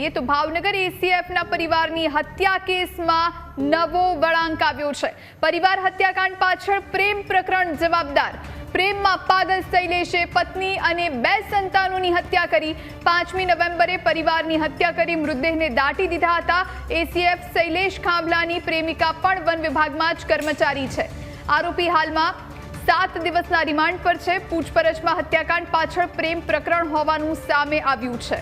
કરીએ તો ભાવનગર એસીએફના પરિવારની હત્યા કેસમાં નવો વળાંક આવ્યો છે. પરિવાર હત્યાકાંડ પાછળ પ્રેમ પ્રકરણ જવાબદાર. પ્રેમમાં પાગલ શૈલેષે પત્ની અને બે સંતાનોની હત્યા કરી. પાંચમી નવેમ્બરે પરિવારની હત્યા કરી મૃતદેહને દાટી દીધા હતા. એસીએફ શૈલેષ ખાંભલાની પ્રેમિકા પણ વન વિભાગમાં જ કર્મચારી છે. આરોપી હાલમાં સાત દિવસના રિમાન્ડ પર છે. પૂછપરછમાં હત્યાકાંડ પાછળ પ્રેમ પ્રકરણ હોવાનું સામે આવ્યું છે.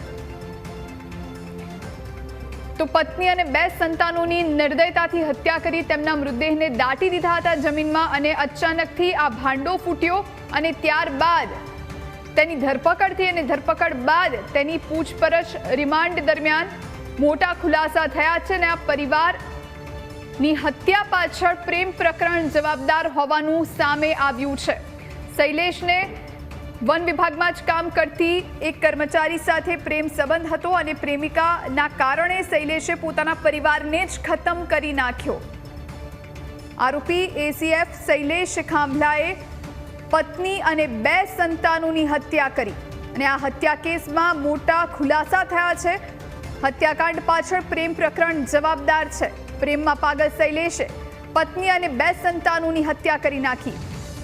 તો પત્ની અને બે સંતાનોની નિર્દયતાથી હત્યા કરી તેમના મૃતદેહને દાટી દીધા હતા જમીનમાં અને અચાનકથી આ ભાંડો ફૂટ્યો અને ત્યારબાદ તેની ધરપકડથી અને ધરપકડ બાદ તેની પૂછપરછ રિમાન્ડ દરમિયાન મોટા ખુલાસા થયા છે અને આ પરિવારની હત્યા પાછળ પ્રેમ પ્રકરણ જવાબદાર હોવાનું સામે આવ્યું છે. શૈલેષને વન વિભાગમાં જ કામ કરતી એક કર્મચારી સાથે પ્રેમ સંબંધ હતો અને પ્રેમિકાના કારણે શૈલેષે પોતાના પરિવારને જ ખતમ કરી નાખ્યો. આરોપી એસીએફ શૈલેષ ખાંભલાએ પત્ની અને બે સંતાનોની હત્યા કરી અને આ હત્યા કેસમાં મોટા ખુલાસા થયા છે. હત્યાકાંડ પાછળ પ્રેમ પ્રકરણ જવાબદાર છે. પ્રેમમાં પાગલ શૈલેષે પત્ની અને બે સંતાનોની હત્યા કરી નાખી.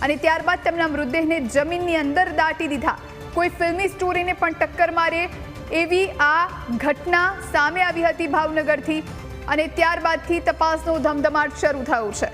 અને ત્યારબાદ તેમના મૃતદેહને જમીનની અંદર દાટી દીધા. કોઈ ફિલ્મી સ્ટોરીને પણ ટક્કર મારે એવી આ ઘટના સામે આવી હતી ભાવનગરથી અને ત્યારબાદથી તપાસનો ધમધમાટ શરૂ થયો છે.